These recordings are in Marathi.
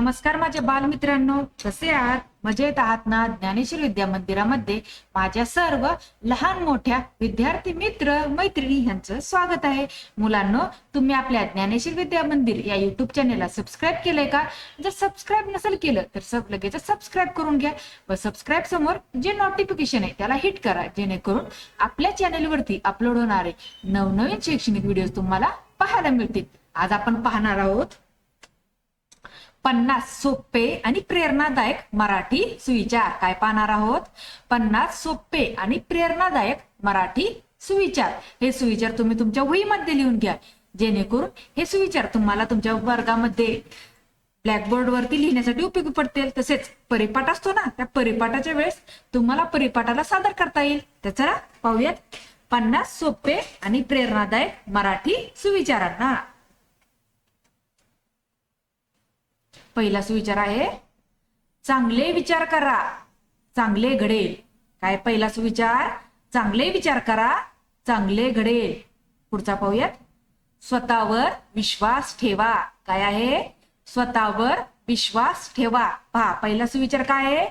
नमस्कार माझ्या बालमित्रांनो कसे आहात? मजेत आहात ना? ज्ञानेश्वर विद्या मंदिरामध्ये माझ्या सर्व लहान मोठ्या विद्यार्थी मित्र मैत्रिणी यांचं स्वागत आहे. मुलांनो तुम्ही आपल्या ज्ञानेश्वर विद्या मंदिर या युट्यूब चॅनेलला सबस्क्राईब केलंय का? जर सबस्क्राईब नसेल केलं तर सब लगेच सबस्क्राईब करून घ्या व सबस्क्राईब समोर जे नोटिफिकेशन आहे त्याला हिट करा. जेणेकरून आपल्या चॅनेलवरती अपलोड होणारे नवनवीन शैक्षणिक व्हिडिओ तुम्हाला पाहायला मिळतील. आज आपण पाहणार आहोत पन्नास सोपे आणि प्रेरणादायक मराठी सुविचार. काय पाहणार आहोत? पन्नास सोपे आणि प्रेरणादायक मराठी सुविचार. हे सुविचार तुम्ही तुमच्या वहीमध्ये लिहून घ्या. जेणेकरून हे सुविचार तुम्हाला तुमच्या वर्गामध्ये ब्लॅकबोर्ड वरती लिहिण्यासाठी उपयोगी पडतील. तसेच परिपाठ असतो ना त्या परिपाठाच्या वेळेस तुम्हाला परिपाठाला सादर करता येईल. तर चला पाहूयात. पन्नास सोपे आणि प्रेरणादायक मराठी सुविचारांना. पहिला सुविचार आहे. चांगले विचार करा. चांगले घडेल. काय पहिला सुविचार चांगले विचार करा. चांगले घडेल. पुढचा पाहूयात. स्वतःवर विश्वास ठेवा. काय आहे? स्वतःवर विश्वास ठेवा. पहा पहिला सुविचार काय आहे?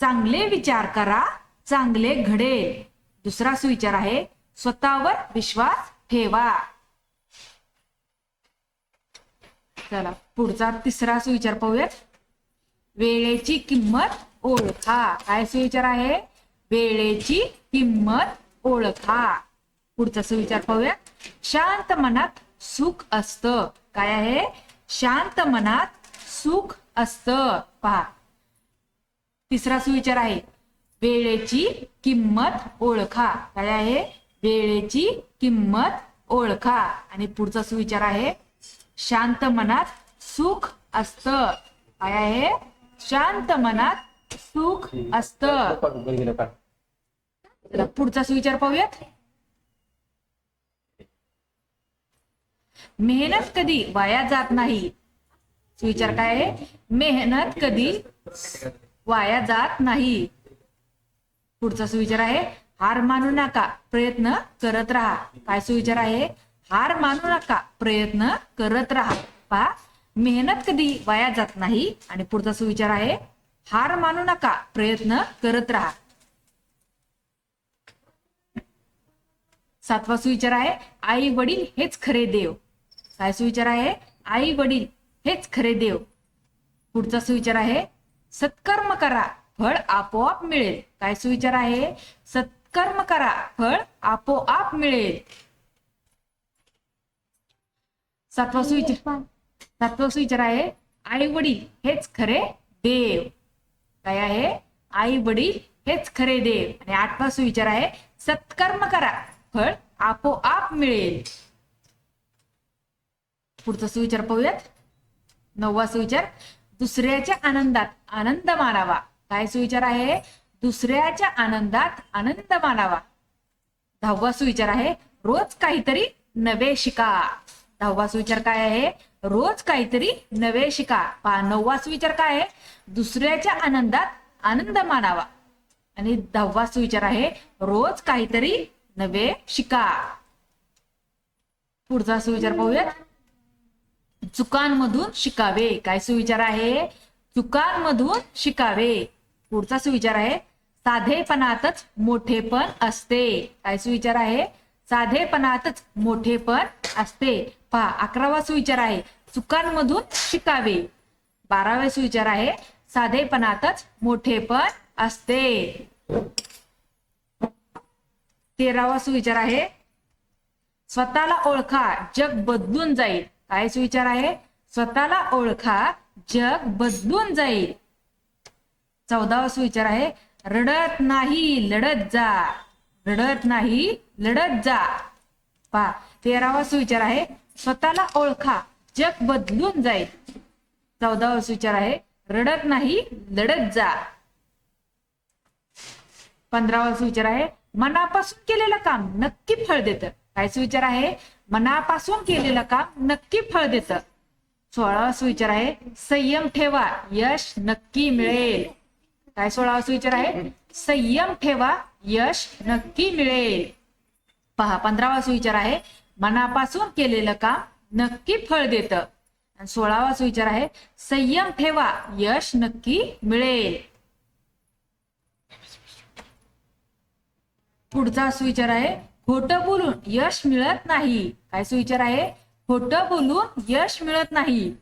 चांगले विचार करा. चांगले घडेल. दुसरा सुविचार आहे. स्वतःवर विश्वास ठेवा. चला पुढचा तिसरा सुविचार पाहूयात. वेळेची किंमत ओळखा काय सुविचार आहे? वेळेची किंमत ओळखा पुढचा सुविचार पाहूयात. शांत मनात सुख असतं. काय आहे? शांत मनात सुख असतं. पहा. तिसरा सुविचार आहे. वेळेची किंमत ओळखा काय आहे? वेळेची किंमत ओळखा आणि पुढचा सुविचार आहे. शांत मनात सुख असत. काय आहे शांत मनात सुख असत. पुढचा सुविचार पाहूयात. मेहनत कधी वाया जात नाही. सुविचार काय आहे? मेहनत कधी वाया जात नाही. पुढचा सुविचार आहे हार मानू नका. प्रयत्न करत राहा. काय सुविचार आहे? हार मानू नका. प्रयत्न करत राहा. पहा मेहनत कधी वाया जात नाही. आणि पुढचा सुविचार आहे हार मानू नका. प्रयत्न करत राहा. सातवा सुविचार आहे आई वडील हेच खरे देव. काय सुविचार आहे? आई वडील हेच खरे देव. पुढचा सुविचार आहे सत्कर्म करा. फळ आपोआप मिळेल. काय सुविचार आहे? सत्कर्म करा. फळ आपोआप मिळेल. सातवा सुविचार सातवा सुविचार आहे आई वडील हेच खरे देव. काय आहे? आई वडील हेच खरे देव. आणि आठवा सुविचार आहे सत्कर्म करा फळ आपोआप मिळेल. पुढचा सुविचार पाहूयात. नववा सुविचार दुसऱ्याच्या आनंदात आनंद मानावा. काय सुविचार आहे? दुसऱ्याच्या आनंदात आनंद मानावा. दहावा सुविचार आहे रोज काहीतरी नवे शिका. दहावा सुविचार काय आहे? रोज काहीतरी नवे शिका. पहा नववा सुविचार काय आहे? दुसऱ्याच्या आनंदात आनंद मानावा. आणि दहावा सुविचार आहे रोज काहीतरी नवे शिका. पुढचा सुविचार पाहूयात. चुकांमधून शिकावे. काय सुविचार आहे? चुकांमधून शिकावे. पुढचा सुविचार आहे साधेपणातच मोठेपण असते. काय सुविचार आहे? साधेपणातच मोठेपण असते. पहा अकरावा सुविचार आहे चुकांमधून शिकावे. बारावा सुविचार आहे साधेपणातच मोठेपण असते. तेरावा सुविचार आहे स्वतःला ओळखा जग बदलून जाईल. काय सुविचार आहे? स्वतःला ओळखा जग बदलून जाईल. चौदावा सुविचार आहे रडत नाही लढत जा. रडत नाही लढत जा. पा तेरावा सुविचार आहे स्वतःला ओळखा. जग बदलून जाईल. चौदावा सुविचार आहे. रडत नाही लढत जा. पंधरावा सुविचार आहे. मनापासून केलेलं काम नक्की फळ देतं. काय सुविचार आहे? मनापासून केलेलं काम नक्की फळ देतं. सोळावा सुविचार आहे. संयम ठेवा. यश नक्की मिळेल. काय सोळावा सुविचार आहे? संयम ठेवा. यश नक्की मिळेल. पहा पंधरावा सुविचार आहे. मनापासून केलेलं काम नक्की फळ देतं. आणि सोळावा सुविचार आहे संयम ठेवा यश नक्की मिळेल. पुढचा सुविचार आहे खोटं बोलून यश मिळत नाही. काय सुविचार आहे? खोटं बोलून यश मिळत नाही.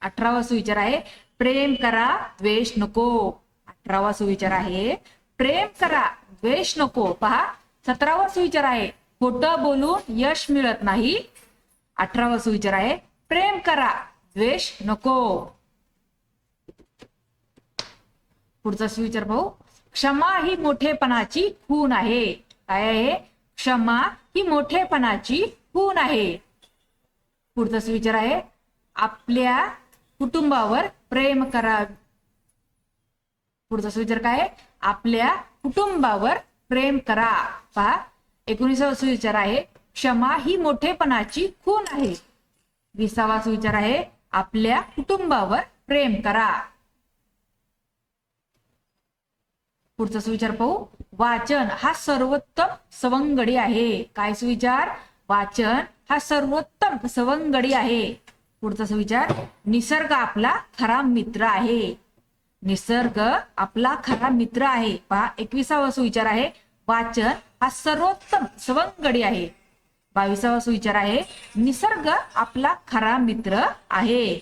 अठरावा सुविचार आहे प्रेम करा द्वेष नको. अठरावा सुविचार आहे प्रेम करा द्वेष नको. पहा सतरावा सुविचार आहे खोटं बोलून यश मिळत नाही. अठरावा सुविचार आहे. प्रेम करा. द्वेष नको. पुढचा सुविचार पाहू. क्षमा ही मोठेपणाची खून आहे. काय आहे? क्षमा ही मोठेपणाची खून आहे. पुढचा सुविचार आहे. आपल्या कुटुंबावर प्रेम करा. पुढचा सुविचार काय आहे? आपल्या कुटुंबावर प्रेम करा. पहा. एकोणीसावा सुविचार आहे. क्षमा ही मोठेपणाची खून आहे. विसावा सुविचार आहे. आपल्या कुटुंबावर प्रेम करा. पुढचा सुविचार पाहू. वाचन हा सर्वोत्तम सवंगडी आहे. काय सुविचार? वाचन हा सर्वोत्तम सवंगडी आहे. पुढचा सुविचार. निसर्ग आपला खरा मित्र आहे. निसर्ग आपला खरा मित्र आहे. पहा एकविसावा सुविचार आहे. वाचन हा सर्वोत्तम सवंगडी आहे. बावीसावा सुविचार आहे. निसर्ग आपला खरा मित्र आहे.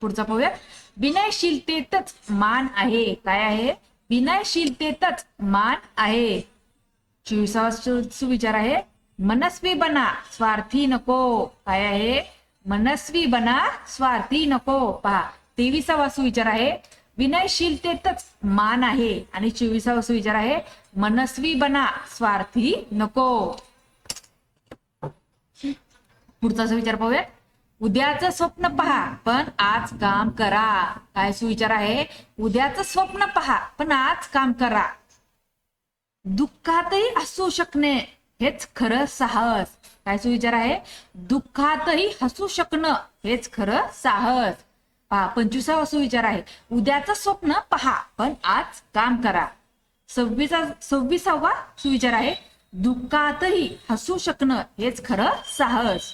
पुढचा पाहूया. विनयशीलतेतच मान आहे. काय आहे? विनयशीलतेतच मान आहे. चोवीसावा सुविचार आहे. मनस्वी बना स्वार्थी नको. काय आहे? मनस्वी बना स्वार्थी नको. पहा तेवीसावा सुविचार आहे. विनयशीलतेतच मान आहे. आणि चोवीसावा सुविचार आहे मनस्वी बना स्वार्थी नको. पुढचा सुविचार पाहूया. उद्याचं स्वप्न पहा पण आज काम करा. काय सुविचार आहे उद्याचं स्वप्न पहा पण आज काम करा. दुःखातही हसू शकणे हेच खरं साहस. काय सुविचार आहे दुःखातही हसू शकणं हेच खरं साहस. पंचवीसावा सुविचार आहे. उद्याचं स्वप्न पहा पण आज काम करा. सव्वीसा सव्वीसावा सुविचार आहे. दुःखातही हसू शकणं हेच खरं साहस.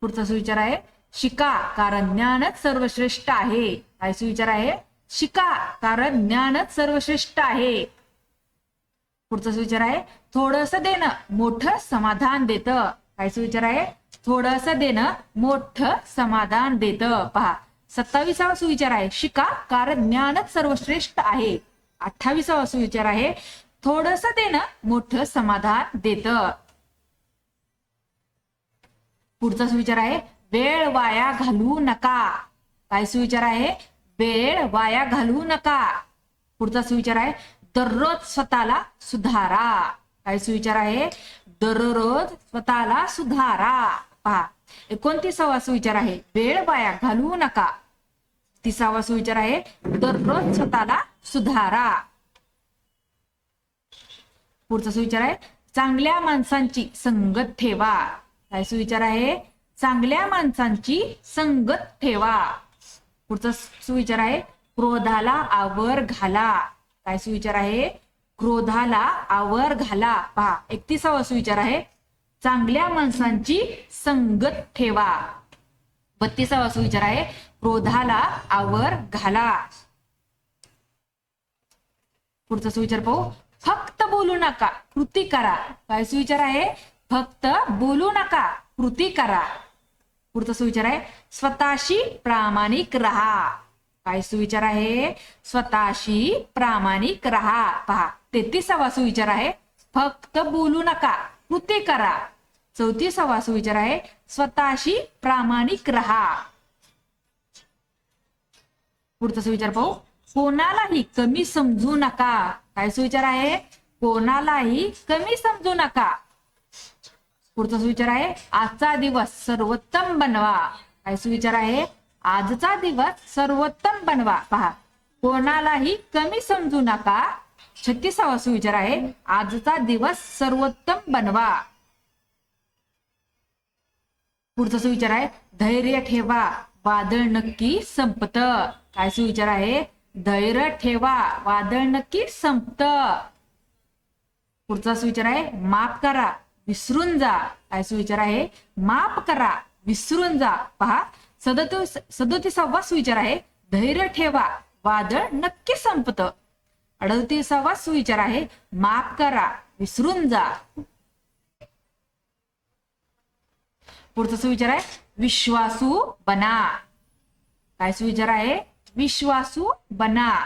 पुढचा सुविचार आहे. शिका कारण ज्ञानच सर्वश्रेष्ठ आहे. काय सुविचार आहे? शिका कारण ज्ञानच सर्वश्रेष्ठ आहे. पुढचा सुविचार आहे. थोडस देणं मोठं समाधान देतं. काय सुविचार आहे? थोडस देणं मोठं समाधान देत. पहा सत्तावीसावा सुविचार आहे. शिका कारण ज्ञानच सर्वश्रेष्ठ आहे. अठ्ठावीसावा सुविचार आहे. थोडस देणं मोठं समाधान देत. पुढचा सुविचार आहे वेळ वाया घालवू नका. काय सुविचार आहे वेळ वाया घालवू नका. पुढचा सुविचार आहे दररोज स्वतःला सुधारा. काय सुविचार आहे दररोज स्वतःला सुधारा. पहा एकोणतीसावा सुविचार आहे वेळ वाया घालवू नका. तिसावा सुविचार आहे दररोज स्वतःला सुधारा. पुढचा सुविचार आहे चांगल्या माणसांची संगत ठेवा. काय सुविचार आहे? चांगल्या माणसांची संगत ठेवा. पुढचा सुविचार आहे क्रोधाला आवर घाला. काय सुविचार आहे? क्रोधाला आवर घाला. पहा एकतीसावा सुविचार आहे. चांगल्या माणसांची संगत ठेवा. बत्तीसावा सुविचार आहे. क्रोधाला आवर घाला. पुढचा सुविचार पाहू. फक्त बोलू नका कृती करा. काय सुविचार आहे? फक्त बोलू नका कृती करा. पुढचा सुविचार आहे. स्वतःशी प्रामाणिक राहा. काय सुविचार आहे? स्वतःशी प्रामाणिक राहा. पहा तेहतीसावा सुविचार आहे फक्त बोलू नका कृते करा. चौतीसावा सुविचार आहे स्वतःशी प्रामाणिक राहा. पुढचा सुविचार पाहू. कोणालाही कमी समजू नका. काय सुविचार आहे? कोणालाही कमी समजू नका. पुढचा सुविचार आहे आजचा दिवस सर्वोत्तम बनवा. काय सुविचार आहे? आजचा दिवस सर्वोत्तम बनवा. पहा कोणालाही कमी समजू नका. छत्तीसावा सुविचार आहे आजचा दिवस सर्वोत्तम बनवा. पुढचा सुविचार आहे धैर्य ठेवा वादळ नक्की संपत. काय सुविचार आहे धैर्य ठेवा वादळ नक्की संपत. पुढचा सुविचार आहे माफ करा विसरून जा. काय सुविचार आहे माफ करा विसरून जा. पहा सदतीस सदोतीसावा सुविचार आहे. धैर्य ठेवा. वादळ नक्की संपत. अडतीसावा सुविचार आहे. माफ करा. विसरून जा. पुढचा सुविचार आहे. विश्वासू बना. काय सुविचार आहे? विश्वासू बना.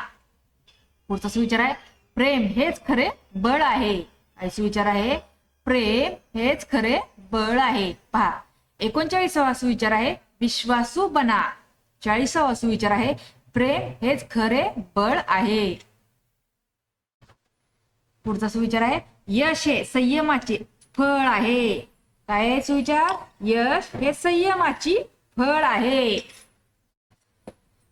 पुढचा सुविचार आहे. प्रेम हेच खरे बळ आहे. काय सुविचार आहे? प्रेम हेच खरे बळ आहे. पहा. एकोणचाळीसावा सुविचार आहे. विश्वासू बना. चाळीसावा सुविचार आहे. प्रेम हेच खरे बळ आहे. पुढचा सुविचार आहे. यश हे संयमाचे फळ आहे. काय सुविचार? यश हे संयमाची फळ आहे.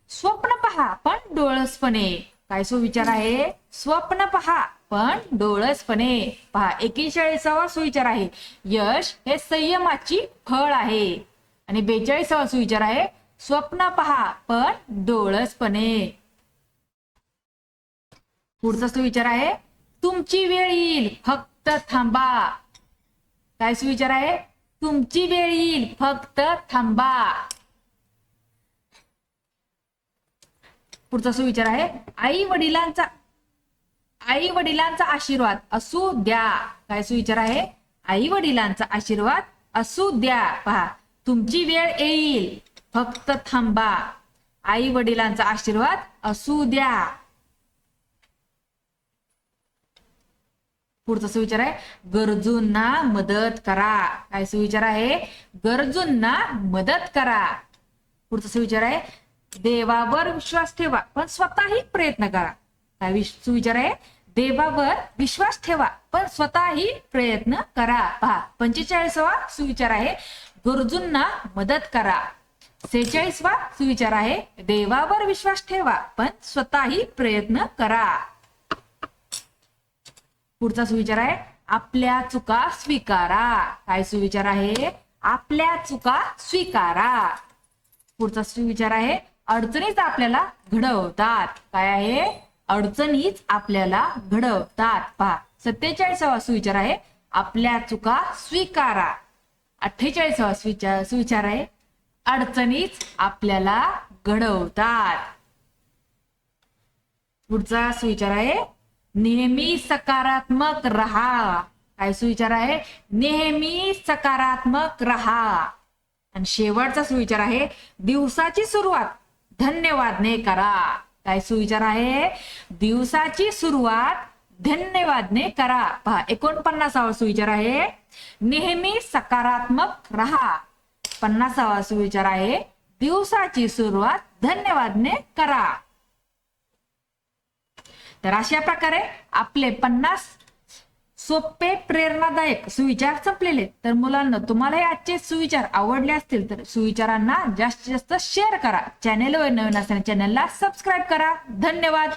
स्वप्न पहा पण डोळसपणे. काय सुविचार आहे? स्वप्न पहा पण डोळसपणे. पहा एकेचाळीसावा सुविचार आहे. यश हे संयमाची फळ आहे. आणि बेचाळीसावा सुविचार आहे. स्वप्न पहा पण डोळसपणे. पुढचा सुविचार आहे तुमची वेळ येईल फक्त थांबा. काय सुविचार आहे तुमची वेळ येईल फक्त थांबा. पुढचा सुविचार आहे आई वडिलांचा आई वडिलांचा आशीर्वाद असू द्या. काय सुविचार आहे आई वडिलांचा आशीर्वाद असू द्या. पहा तुमची वेळ येईल. फक्त थांबा. आई वडिलांचा आशीर्वाद असू द्या. पुढचा सुविचार आहे. गरजूंना मदत करा. काय सुविचार आहे? गरजूंना मदत करा. पुढचा सुविचार आहे. देवावर विश्वास ठेवा. पण स्वतःही प्रयत्न करा. काय सुविचार आहे? देवावर विश्वास ठेवा. पण स्वतःही प्रयत्न करा. पहा पंचेचाळीसवा सुविचार आहे. गरजूंना मदत करा. सेहेचाळीसवा सुविचार आहे देवावर विश्वास ठेवा पण स्वतःही प्रयत्न करा. पुढचा सुविचार आहे आपल्या चुका स्वीकारा. काय सुविचार आहे? आपल्या चुका स्वीकारा. पुढचा सुविचार आहे अडचणीच आपल्याला घडवतात. काय आहे? अडचणीच आपल्याला घडवतात. पहा सत्तेचाळीसावा सुविचार आहे आपल्या चुका स्वीकारा. अठ्ठेचाळीसावा सुविचार सुविचार आहे अडचणीच आपल्याला घडवतात. पुढचा सुविचार आहे नेहमी सकारात्मक रहा. काय सुविचार आहे नेहमी सकारात्मक रहा. आणि शेवटचा सुविचार आहे दिवसाची सुरुवात. धन्यवादने करा. काय सुविचार आहे दिवसाची सुरुवात. धन्यवादने करा. पहा एकोणपन्नासावा सुविचार आहे नेहमी सकारात्मक रहा. पन्नासावा सुविचार आहे. दिवसाची सुरुवात धन्यवादने करा. तर अशा प्रकारे आपले पन्नास सोपे प्रेरणादायक सुविचार संपलेले. तर मुलांना तुम्हाला आजचे सुविचार आवडले असतील तर सुविचारांना जास्तीत जास्त शेअर करा. चॅनेलवर नवीन असताना चॅनलला सबस्क्राईब करा. धन्यवाद.